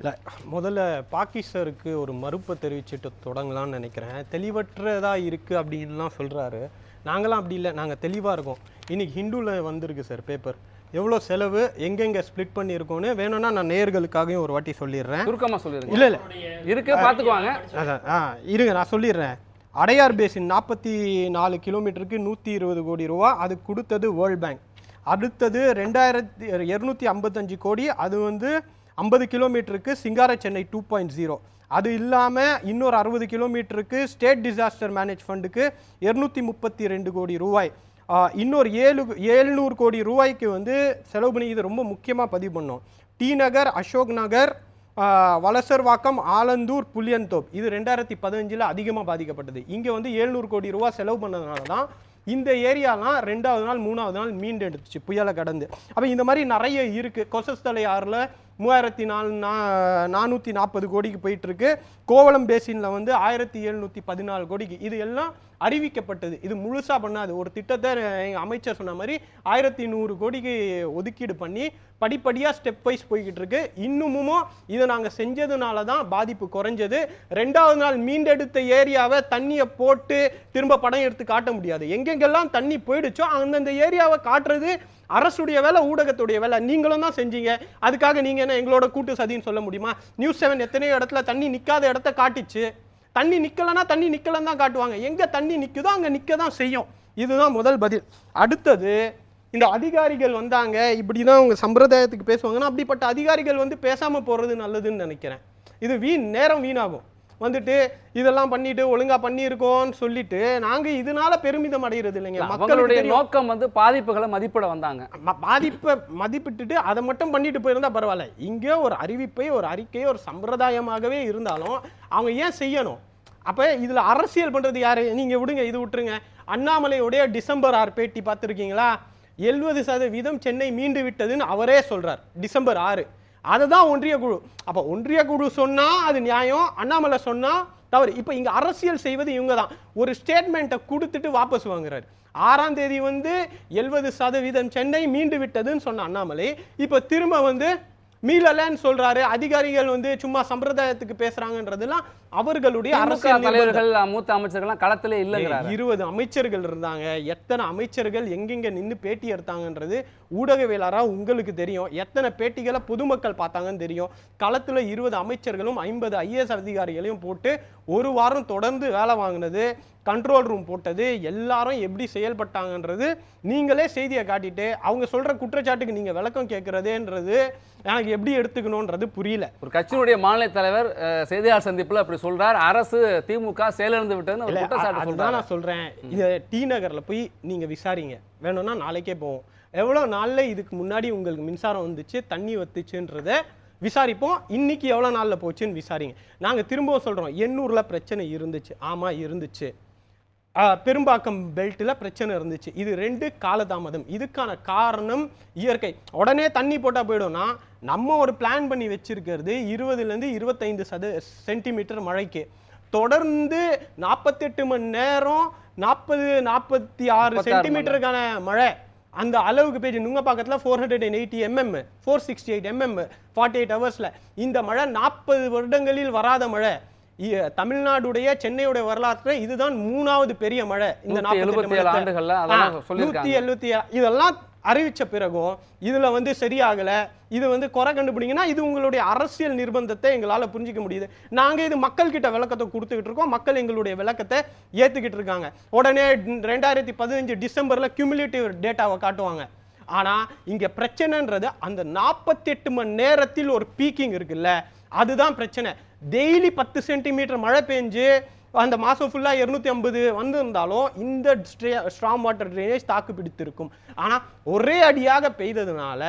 இல்லை முதல்ல பாகிஸ்தாருக்கு ஒரு மறுப்பை தெரிவிச்சுட்டு தொடங்கலாம்னு நினைக்கிறேன். தெளிவற்றதா இருக்குது அப்படின்லாம் சொல்கிறாரு நாங்களாம் அப்படி இல்லை நாங்கள் தெளிவாக இருக்கோம். இன்னைக்கு ஹிந்துவில் வந்திருக்கு சார் பேப்பர் எவ்வளோ செலவு எங்கெங்கே ஸ்ப்ளிட் பண்ணியிருக்கோன்னு வேணும்னா நான் நேயர்களுக்காகவும் ஒரு வாட்டி சொல்லிடுறேன். சுருக்கமா சொல்லிருங்க இல்லை இல்லை. இருக்கு பாத்துக்குவாங்க. அதான் ஆ இருங்க நான் சொல்லிடுறேன். அடையார் பேசின் நாற்பத்தி நாலு கிலோமீட்டருக்கு நூற்றி இருபது கோடி ரூபா அது கொடுத்தது வேர்ல்ட் பேங்க் அடுத்தது ரெண்டாயிரத்தி இரநூத்தி ஐம்பத்தஞ்சு கோடி அது வந்து ஐம்பது கிலோமீட்டருக்கு சிங்கார சென்னை டூ பாயிண்ட் ஜீரோ அது இல்லாமல் இன்னொரு அறுபது கிலோமீட்டருக்கு ஸ்டேட் டிசாஸ்டர் மேனேஜ் ஃபண்டுக்கு இரநூத்தி முப்பத்தி ரெண்டு கோடி ரூபாய். இன்னொரு ஏழு ஏழ்நூறு கோடி ரூபாய்க்கு வந்து செலவு பண்ணி இது ரொம்ப முக்கியமாக பதிவு பண்ணோம். டி நகர் அசோக் நகர் ஆஹ் வலசர்வாக்கம் ஆலந்தூர் புளியந்தோப். இது ரெண்டாயிரத்தி பதினஞ்சில் அதிகமாக பாதிக்கப்பட்டது. இங்கே வந்து ஏழ்நூறு கோடி ரூபா செலவு பண்ணதுனால தான் இந்த ஏரியாலாம் ரெண்டாவது நாள் மூணாவது நாள் மீண்டெடுத்துச்சு புயலை கடந்து. அப்போ இந்த மாதிரி நிறைய இருக்குது கொசஸ்தலை ஆறில் மூவாயிரத்தி நாலு நா நானூற்றி நாற்பது கோடிக்கு போயிட்டுருக்கு. கோவளம் பேசினில் வந்து ஆயிரத்தி எழுநூற்றி பதினாலு கோடிக்கு. இது எல்லாம் அறிவிக்கப்பட்டது. இது முழுசாக பண்ணாது. ஒரு திட்டத்தை எங்கள் அமைச்சர் சொன்ன மாதிரி ஆயிரத்தி நூறு கோடிக்கு ஒதுக்கீடு பண்ணி படிப்படியாக ஸ்டெப் வைஸ் போய்கிட்டு இருக்கு இன்னமும் இதை நாங்கள் செஞ்சதுனால தான் பாதிப்பு குறைஞ்சது. ரெண்டாவது நாள் மீண்டெடுத்த ஏரியாவை தண்ணியை போட்டு திரும்ப படம் எடுத்து காட்ட முடியாது. எங்கெங்கெல்லாம் தண்ணி போயிடுச்சோ அந்தந்த ஏரியாவை காட்டுறது அரசுடைய வேலை ஊடகத்துடைய வேலை. நீங்களும் தான் செஞ்சீங்க. அதுக்காக நீங்கள் என்ன எங்களோட கூட்டு சதின்னு சொல்ல முடியுமா? நியூஸ் செவன் எத்தனையோ இடத்துல தண்ணி நிற்காத இடத்த காட்டிச்சு. தண்ணி நிற்கலைன்னா தண்ணி நிற்கலன்னு தான் காட்டுவாங்க. எங்கே தண்ணி நிற்குதோ அங்கே நிற்க தான் செய்யும். இதுதான் முதல் பதில். அடுத்தது இந்த அதிகாரிகள் வந்தாங்க. இப்படி தான் அவங்க சம்பிரதாயத்துக்கு பேசுவாங்கன்னா அப்படிப்பட்ட அதிகாரிகள் வந்து பேசாமல் போகிறது நல்லதுன்னு நினைக்கிறேன். இது வீண் நேரம் வீணாகும். வந்துட்டு இதெல்லாம் பண்ணிட்டு ஒழுங்கா பண்ணியிருக்கோம்னு சொல்லிட்டு நாங்க இதனால பெருமிதம் அடைகிறது இல்லைங்க. மக்களுடைய நோக்கம் வந்து பாதிப்புகளை மதிப்பிட வந்தாங்க. பாதிப்பை மதிப்பிட்டுட்டு அதை மட்டும் பண்ணிட்டு போயிருந்தா பரவாயில்ல. இங்கே ஒரு அறிவிப்பை ஒரு அறிக்கை ஒரு சம்பிரதாயமாகவே இருந்தாலும் அவங்க ஏன் செய்யணும்? அப்போ இதில் அரசியல் பண்ணுறது யாரு? நீங்கள் விடுங்க இது விட்டுருங்க. அண்ணாமலையுடைய டிசம்பர் ஆறு பேட்டி பார்த்துருக்கீங்களா? எழுபது சதவீதம் சென்னை மீண்டு விட்டதுன்னு அவரே சொல்றார். டிசம்பர் ஆறு. அதுதான் ஒன்றிய குழு. அப்போ ஒன்றிய குழு சொன்னால் அது நியாயம் அண்ணாமலை சொன்னால் தவறு. இப்போ இங்கே அரசியல் செய்வது இவங்க தான் ஒரு ஸ்டேட்மெண்ட்டை கொடுத்துட்டு வாபஸ் வாங்குறாரு. ஆறாம் தேதி வந்து எழுபது சதவீதம் சென்னை மீண்டு விட்டதுன்னு சொன்ன அண்ணாமலை இப்போ திரும்ப வந்து மீளலன்னு சொல்கிறாரு அதிகாரிகள் வந்து சும்மா சம்பிரதாயத்துக்கு பேசுகிறாங்கன்றதுலாம் அவர்களுடைய அரசியல். தலைவர்கள் மூத்த அமைச்சர்கள்லாம் களத்திலே இல்லைங்கிறாரு இருபது அமைச்சர்கள் இருந்தாங்க. எத்தனை அமைச்சர்கள் எங்கெங்க நின்று பேட்டி எடுத்தாங்கன்றது ஊடகவியலாளரா உங்களுக்கு தெரியும். எத்தனை பேட்டிகளை பொதுமக்கள் பார்த்தாங்கன்னு தெரியும். களத்துல இருபது அமைச்சர்களும் ஐம்பது ஐஏஎஸ் அதிகாரிகளையும் போட்டு ஒரு வாரம் தொடர்ந்து வேலை வாங்கினது கண்ட்ரோல் ரூம் போட்டது எல்லாரும் எப்படி செயல்பட்டாங்கன்றது நீங்களே செய்தியை காட்டிட்டு அவங்க சொல்ற குற்றச்சாட்டுக்கு நீங்க விளக்கம் கேட்கறதேன்றது எனக்கு எப்படி எடுத்துக்கணுன்றது புரியல. ஒரு கட்சியினுடைய மாநில தலைவர் செய்தியாளர் சந்திப்புல அப்படி சொல்றார். அரசு திமுக செயலிழந்து விட்டதுன்னு ஒரு குற்றச்சாட்டு சொல்றாரு. நான் சொல்றேன். இது டி நகர்ல போய் நீங்க விசாரிங்க. வேணும்னா நாளைக்கே போவோம். எவ்வளவு நாள்ல இதுக்கு முன்னாடி உங்களுக்கு மின்சாரம் வந்துச்சு தண்ணி வத்துச்சுன்றத விசாரிப்போம். இன்னைக்கு எவ்வளவு நாள்ல போச்சுன்னு விசாரிங்க. நாங்க திரும்பவும் சொல்றோம் எண்ணூர்ல பிரச்சனை இருந்துச்சு. ஆமா இருந்துச்சு. பெரும்பாக்கம் பெல்ட்டில் பிரச்சனை இருந்துச்சு. இது ரெண்டு காலதாமதம். இதுக்கான காரணம் இயற்கை. உடனே தண்ணி போட்டால் போயிடும்னா நம்ம ஒரு பிளான் பண்ணி வச்சிருக்கிறது இருபதுலேருந்து இருபத்தைந்து சத சென்டிமீட்டர் மழைக்கு. தொடர்ந்து நாற்பத்தெட்டு மணி நேரம் நாற்பது நாற்பத்தி ஆறு 46 சென்டிமீட்டருக்கான மழை. அந்த அளவுக்கு பேஜ் நுங்க பக்கத்தில் four hundred and eighty mm four sixty eight mm forty eight ஹவர்ஸில் இந்த மழை நாற்பது வருடங்களில் வராத மழை. தமிழ்நாடுடைய சென்னையுடைய வரலாற்றுல இதுதான் மூணாவது பெரிய மழை. இந்த 47 ஆண்டுகள்ல நூத்தி எழுபத்தி இதெல்லாம் அறிவிச்ச பிறகும் இதுல வந்து சரியாகல. இது வந்து குறை கண்டுபிடிங்கன்னா இது உங்களுடைய அரசியல் நிர்பந்தத்தை எங்களால புரிஞ்சிக்க முடியுது. நாங்க இது மக்கள் கிட்ட விளக்கத்தை கொடுத்துக்கிட்டு இருக்கோம். மக்கள் எங்களுடைய விளக்கத்தை ஏத்துக்கிட்டு இருக்காங்க. உடனே ரெண்டாயிரத்தி பதினஞ்சு டிசம்பர்ல கியூமுலேட்டிவ் டேட்டாவை காட்டுவாங்க. ஆனால் இங்கே பிரச்சனைன்றது அந்த 48 மணி நேரத்தில் ஒரு பீக்கிங் இருக்குல்ல அதுதான் பிரச்சனை. டெய்லி பத்து சென்டிமீட்டர் மழை பெஞ்சு அந்த மாதம் ஃபுல்லாக இரநூத்தி ஐம்பது வந்திருந்தாலும் இந்த ஸ்ட்ராங் வாட்டர் ட்ரைனேஜ் தாக்கு பிடித்திருக்கும். ஆனால் ஒரே அடியாக பெய்ததுனால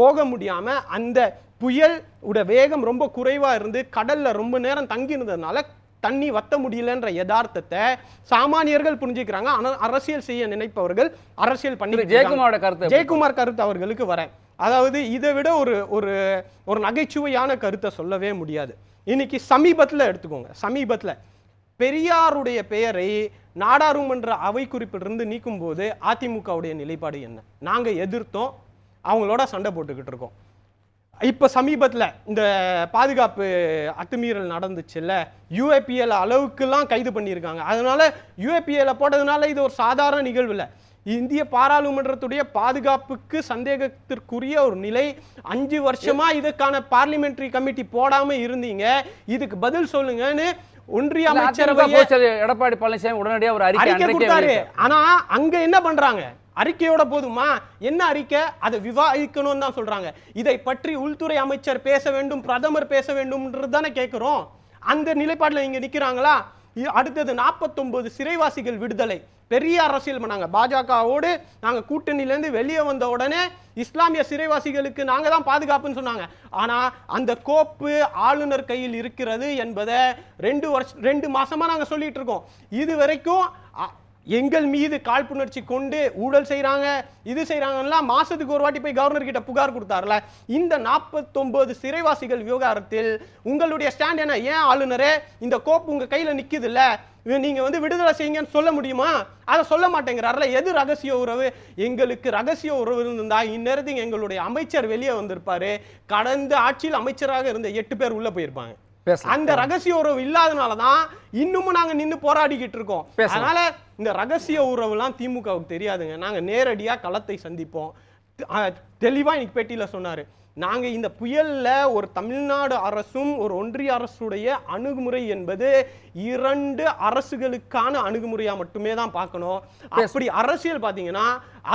போக முடியாமல் அந்த புயல் உட வேகம் ரொம்ப குறைவாக இருந்து கடலில் ரொம்ப நேரம் தங்கி இருந்ததுனால தண்ணி வத்த முடியலன்ற யதார்த்தத்தை சாமானியர்கள் புரிஞ்சுக்கிறாங்க. ஆனா அரசியல் செய்ய நினைப்பவர்கள் அரசியல் பண்ணி ஜெயக்குமாரோட கருத்து? ஜெயக்குமார் கருத்து அவர்களுக்கு வரேன். அதாவது இதை விட ஒரு ஒரு ஒரு நகைச்சுவையான கருத்தை சொல்லவே முடியாது. இன்னைக்கு சமீபத்துல எடுத்துக்கோங்க. சமீபத்துல பெரியாருடைய பெயரை நாடாளுமன்ற அவை குறிப்பிலிருந்து நீக்கும் போது அதிமுகவுடைய நிலைப்பாடு என்ன? நாங்க எதிர்த்தோம். அவங்களோட சண்டை போட்டுக்கிட்டு இருக்கோம். இப்போ சமீபத்தில் இந்த பாதுகாப்பு அத்துமீறல் நடந்துச்சுல்ல யூஏபிஎல் அளவுக்குலாம் கைது பண்ணியிருக்காங்க. அதனால யூஏபிஎல போட்டதுனால இது ஒரு சாதாரண நிகழ்வு இல்லை. இந்திய பாராளுமன்றத்துடைய பாதுகாப்புக்கு சந்தேகத்திற்குரிய ஒரு நிலை. அஞ்சு வருஷமா இதுக்கான பார்லிமெண்டரி கமிட்டி போடாம இருந்தீங்க. இதுக்கு பதில் சொல்லுங்கன்னு ஒன்றிய செயலர் எடப்பாடி பழனிசாமி உடனடியாக ஒரு அறிக்கை கொடுத்தாரு. ஆனா அங்க என்ன பண்றாங்க? அறிக்கையோட போதுமா? என்ன அறிக்கை? அதை விவாதிக்கணும்னு தான் சொல்றாங்க. இதை பற்றி உள்துறை அமைச்சர் பேச வேண்டும் பிரதமர் பேச வேண்டும்ன்றது தானே கேட்குறோம் அந்த நிலைப்பாட்டில் இங்கே நிற்கிறாங்களா இ- அடுத்தது 49 சிறைவாசிகள் விடுதலை. பெரிய அரசியல் பண்ணாங்க. பாஜகவோடு நாங்கள் கூட்டணியிலேருந்து வெளியே வந்த உடனே இஸ்லாமிய சிறைவாசிகளுக்கு நாங்கள் தான் பாதுகாப்புன்னு சொன்னாங்க. ஆனால் அந்த கோப்பு ஆளுநர் கையில் இருக்கிறது என்பதை ரெண்டு வருஷம் ரெண்டு மாசமாக நாங்கள் சொல்லிட்டு இருக்கோம். இது வரைக்கும் அ- எங்கள் மீது காழ்ப்புணர்ச்சி கொண்டு ஊழல் செய்கிறாங்க இது செய்கிறாங்கலாம் மாதத்துக்கு ஒரு வாட்டி போய் கவர்னர் கிட்ட புகார் கொடுத்தாருல. இந்த 49 சிறைவாசிகள் விவகாரத்தில் உங்களுடைய ஸ்டாண்ட் என்ன? ஏன் ஆளுநரே இந்த கோப்பு உங்கள் கையில் நிற்குதுல்ல நீங்கள் வந்து விடுதலை செய்யுங்கன்னு சொல்ல முடியுமா? அதை சொல்ல மாட்டேங்கிறார்ல. எது ரகசிய உறவு? எங்களுக்கு ரகசிய உறவு இருந்தா இந்நேரத்துக்கு எங்களுடைய அமைச்சர் வெளியே வந்திருப்பாரு. கடந்த ஆட்சியில் அமைச்சராக இருந்த எட்டு பேர் உள்ளே போயிருப்பாங்க. அந்த ரகசிய உறவு இல்லாதனால தான் இன்னமும் நாங்க நின்னு போராடிக்கிட்டு இருக்கோம். அதனால இந்த ரகசிய உறவுலாம் திமுகவுக்கு தெரியாதுங்க. நாங்க நேரடியா களத்தை சந்திப்போம். தெளிவா இன்னைக்கு பேட்டியில சொன்னாரு. நாங்க இந்த புயல்ல ஒரு தமிழ்நாடு அரசும் ஒரு ஒன்றிய அரசுடைய அணுகுமுறை என்பது இரண்டு அரசுகளுக்கான அணுகுமுறையா மட்டுமே தான் பார்க்கணும். அப்படி அரசியல் பாத்தீங்கன்னா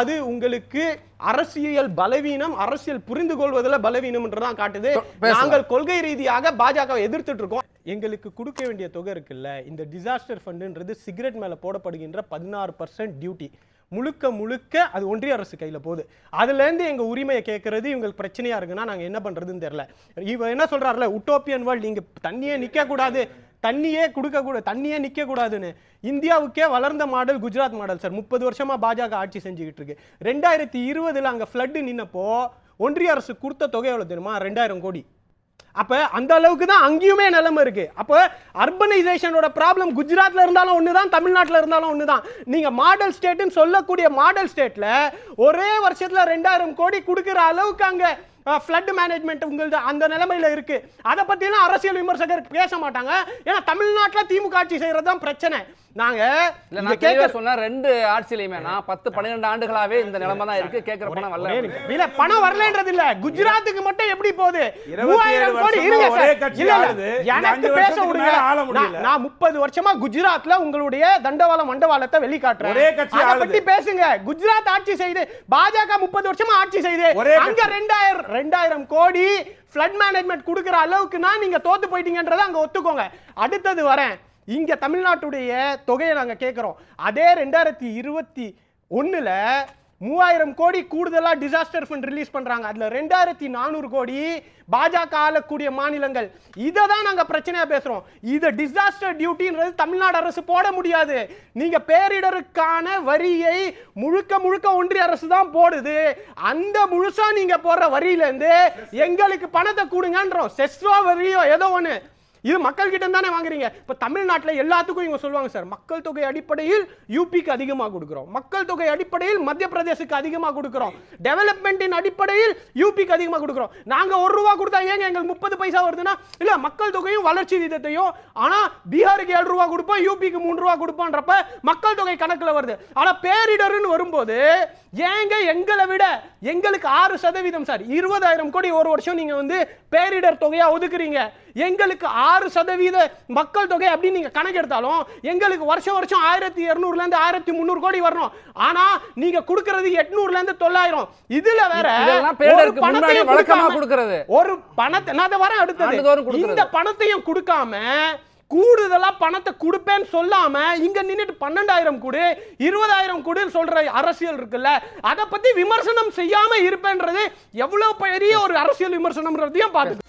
அது உங்களுக்கு அரசியல் பலவீனம் அரசியல் புரிந்து கொள்வதில் பலவீனம்ன்றதான் காட்டுது. நாங்கள் கொள்கை ரீதியாக பாஜகவை எதிர்த்துட்டு இருக்கோம் எங்களுக்கு கொடுக்க வேண்டிய தொகை இருக்குல்ல இந்த டிசாஸ்டர் ஃபண்டுன்றது சிகரெட் மேல போடப்படுகின்ற பதினாறு பர்சன்ட் டியூட்டி முழுக்க முழுக்க அது ஒன்றிய அரசு கையில் போகுது. அதுலேருந்து எங்கள் உரிமையை கேட்குறது இவங்களுக்கு பிரச்சனையாக இருக்குன்னா நாங்கள் என்ன பண்ணுறதுன்னு தெரில இவ என்ன சொல்கிறாருல உட்டோப்பியன் வேர்ல்டு இங்கே தண்ணியே நிற்கக்கூடாது தண்ணியே கொடுக்கக்கூடாது தண்ணியே நிற்கக்கூடாதுன்னு இந்தியாவுக்கே வளர்ந்த மாடல் குஜராத் மாடல் சார். முப்பது வருஷமாக பாஜக ஆட்சி செஞ்சுக்கிட்டு இருக்கு. ரெண்டாயிரத்தி இருபதில் அங்கே ஃப்ளட்டு நின்னப்போ ஒன்றிய அரசு கொடுத்த தொகை எவ்வளோ தெரியுமா? ரெண்டாயிரம் கோடி. அப்போ அந்த அளவுக்கு தான் அங்கேயுமே நிலைமை இருக்கு. அப்போ அர்பனைசேஷனோட ப்ராப்ளம் குஜராத்தில் இருந்தாலும் ஒன்று தான் தமிழ்நாட்டில் இருந்தாலும் ஒன்று தான் நீங்கள் மாடல் ஸ்டேட்டுன்னு சொல்லக்கூடிய மாடல் ஸ்டேட்டில் ஒரே வருஷத்தில் ரெண்டாயிரம் கோடி கொடுக்குற அளவுக்கு அங்கே ஃப்ளட் மேனேஜ்மெண்ட் உங்களது அந்த நிலைமையில இருக்கு. அதை பத்திலாம் அரசியல் விமர்சகர் பேச மாட்டாங்க. ஏன்னா தமிழ்நாட்டுல திமுக ஆட்சி செய்யறது தான் பிரச்சனை. நாங்க இல்ல கேட்க சொன்னா ரெண்டு ஆட்சியிலையுமே நான் பத்து பன்னிரெண்டு ஆண்டுகளாவே இந்த நிலைமை தான் இருக்கு. கேட்கிற பணம் வரல. இல்ல பணம் வரலன்றது இல்ல குஜராத்துக்கு மட்டும் எப்படி போகுது? மூவாயிரம் கோடி வருஷமா இருங்க எனக்கு பேச விடுங்க. நான்- முடியல. நான் முப்பது வருஷமா குஜராத்ல உங்களுடைய தண்டவாளம் மண்டவாளத்தை வெளிக்காட்டுறேன். அதை. பத்தி பேசுங்க. குஜராத் ஆட்சி செய்து பாஜக முப்பது வருஷமா ஆட்சி செய்து அங்க ரெண்டாயிரம் ரெண்டாயிரம் கோடி ஃப்ளட் மேனேஜ்மெண்ட் கொடுக்குற அளவுக்குனா நீங்க தோத்து போயிட்டீங்கன்றதை அங்க ஒத்துக்கோங்க. அடுத்தது வரேன். இங்க தமிழ்நாட்டுடைய தொகையை நாங்க கேட்குறோம் அதே ரெண்டாயிரத்தி இருபத்தி ஒன்னுல மூவாயிரம் கோடி கூடுதலாக டிசாஸ்டர் ஃபண்ட் ரிலீஸ் பண்ணுறாங்க அதில் ரெண்டாயிரத்தி நானூறு கோடி பாஜக ஆளக்கூடிய மாநிலங்கள். இதை தான் நாங்கள் பிரச்சனையாக பேசுகிறோம் இதை டிசாஸ்டர் டியூட்டின்றது தமிழ்நாடு அரசு போட முடியாது. நீங்கள் பேரிடருக்கான வரியை முழுக்க முழுக்க ஒன்றிய அரசு தான் போடுது. அந்த முழுசாக நீங்கள் போடுற வரியிலேருந்து எங்களுக்கு பணத்தை கொடுங்கன்றோம். செஸ்வா வரியோ ஏதோ ஒன்று இது மக்கள் கிட்ட தானே வாங்குறீங்க? இப்போ தமிழ்நாட்டில் எல்லாத்துக்கும் இவங்க சொல்லுவாங்க சார் மக்கள் தொகை அடிப்படையில் யூபிக்கு அதிகமாக கொடுக்குறோம். மக்கள் தொகை அடிப்படையில் மத்திய பிரதேசுக்கு அதிகமாக கொடுக்குறோம். டெவலப்மெண்ட்டின் அடிப்படையில் யூபிக்கு அதிகமாக கொடுக்குறோம். நாங்கள் ஒரு ரூபா கொடுத்தா ஏங்க எங்களுக்கு முப்பது பைசா வருதுன்னா? இல்லை மக்கள் தொகையும் வளர்ச்சி விதத்தையும் ஆனால் பீகாருக்கு ஏழு ரூபா கொடுப்போம் யூபிக்கு மூணு ரூபா கொடுப்போன்றப்ப மக்கள் தொகை கணக்கில் வருது. ஆனால் பேரிடர்னு வரும்போது ஏங்க எங்களை விட எங்களுக்கு ஆறு சதவீதம் சார் இருபதாயிரம் கோடி ஒரு வருஷம் நீங்கள் வந்து பேரிடர் தொகையாக ஒதுக்குறீங்க. எங்களுக்கு ஆறு சதவீத மக்கள் தொகை அப்படின்னு நீங்க கணக்கெடுத்தாலும் எங்களுக்கு வருஷம் வருஷம் ஆயிரத்தி இருநூறுல இருந்து ஆயிரத்தி முந்நூறு கோடி வரணும். ஆனா நீங்க கொடுக்கறது எட்நூறுல இருந்து தொள்ளாயிரம். இதுல வேற ஒரு பணத்தையும் கொடுக்காம- கொடுக்கறது. ஒரு பணத்தை நான் அதை வரேன் அடுத்தது. இந்த பணத்தையும் கொடுக்காம கூடுதலா பணத்தை கொடுப்பேன்னு சொல்லாம இங்க நின்னுட்டு பன்னெண்டாயிரம் கொடு இருபதாயிரம் கொடுன்னு சொல்ற அரசியல் இருக்குல்ல அதை பத்தி விமர்சனம் செய்யாம இருப்பேன்றது எவ்வளவு பெரிய ஒரு அரசியல் விமர்சனம்ன்றதையும் பார்த்து